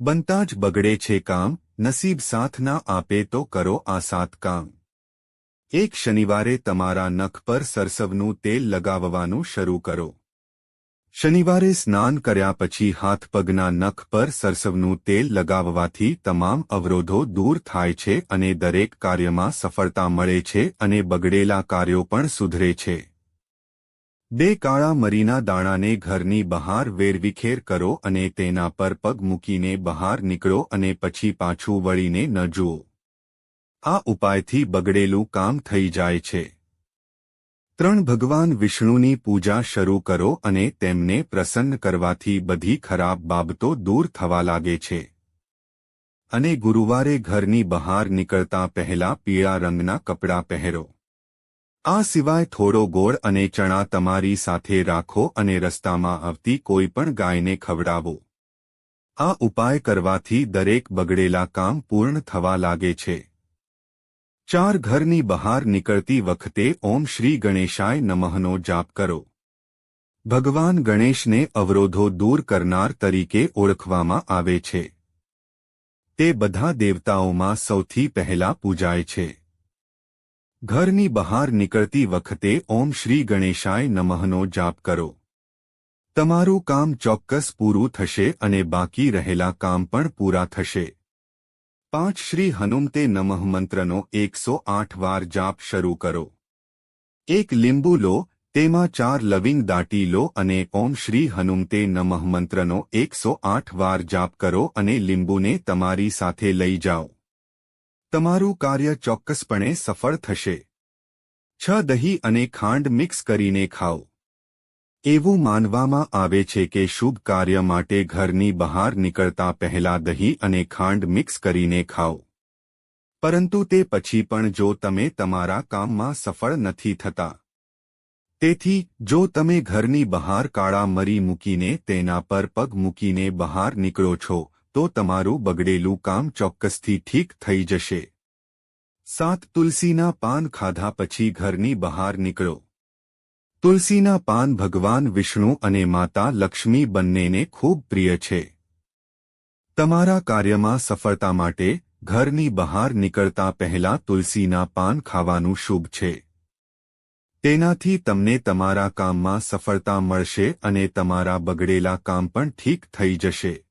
બનતા જ બગડે છે કામ, નસીબ સાથ ના આપે તો કરો આ સાત કામ. એક શનિવારે તમારા નખ પર સરસવનું તેલ લગાવવાનું શરૂ કરો. શનિવારે સ્નાન કર્યા પછી હાથ પગના નખ પર સરસવનું તેલ લગાવવાથી તમામ અવરોધો દૂર થાય છે અને દરેક કાર્યમાં સફળતા મળે છે અને બગડેલા કાર્યો પણ સુધરે છે. બે કાળા મરીના દાણાને ઘરની બહાર વેરવિખેર કરો અને તેના પર પગ મૂકીને બહાર નીકળો અને પછી પાછું વળીને ન જુઓ. આ ઉપાયથી બગડેલું કામ થઈ જાય છે. ત્રણ ભગવાન વિષ્ણુની પૂજા શરૂ કરો અને તેમને પ્રસન્ન કરવાથી બધી ખરાબ બાબતો દૂર થવા લાગે છે. અને ગુરુવારે ઘરની બહાર નીકળતા પહેલા પીળા રંગના કપડાં પહેરો. આ સિવાય થોડો ગોળ અને ચણા તમારી સાથે રાખો અને રસ્તામાં આવતી કોઈ પણ ગાયને ખવડાવો. આ ઉપાય કરવાથી દરેક બગડેલા કામ પૂર્ણ થવા લાગે છે. ચાર ઘરની બહાર નીકળતી વખતે ઓમ શ્રી ગણેશાય નમઃનો જાપ કરો. ભગવાન ગણેશને અવરોધો દૂર કરનાર તરીકે ઓળખવામાં આવે છે. તે બધા દેવતાઓમાં સૌથી પહેલા પૂજાય છે. ઘરની બહાર નીકળતી વખતે ઓમ શ્રી ગણેશાય નમઃનો જાપ કરો. તમારું કામ ચોક્કસ પૂરું થશે અને બાકી રહેલા કામ પણ પૂરા થશે. પાંચ શ્રી હનુમતે નમઃ મંત્રનો એકસો આઠ વાર જાપ શરૂ કરો. એક લીંબુ લો, તેમાં ચાર લવિંગ દાટી લો અને ઓમ શ્રી હનુમતે નમઃ મંત્રનો એકસો આઠ વાર જાપ કરો અને લીંબુને તમારી સાથે લઈ જાઓ. તમારું કાર્ય ચોક્કસપણે સફળ થશે. છ દહીં અને ખાંડ મિક્સ કરીને ખાઓ. એવું માનવામાં આવે છે કે શુભ કાર્ય માટે ઘરની બહાર નીકળતા પહેલા દહીં અને ખાંડ મિક્સ કરીને ખાઓ. પરંતુ તે પછી પણ જો તમે તમારા કામમાં સફળ નથી થતા. તેથી, જો તમે ઘરની બહાર કાળા મરી મૂકીને તેના પર પગ મૂકીને બહાર નીકળો છો તો તમારું બગડેલું કામ ચોક્કસથી ઠીક થઈ જશે. સાત તુલસીના પાન ખાધા પછી ઘરની બહાર નીકળો. તુલસીના પાન ભગવાન વિષ્ણુ અને માતા લક્ષ્મી બંનેને ખૂબ પ્રિય છે. તમારા કાર્યમાં સફળતા માટે ઘરની બહાર નીકળતા પહેલા તુલસીના પાન ખાવાનું શુભ છે. તેનાથી તમને તમારા કામમાં સફળતા મળશે અને તમારા બગડેલા કામ પણ ઠીક થઈ જશે.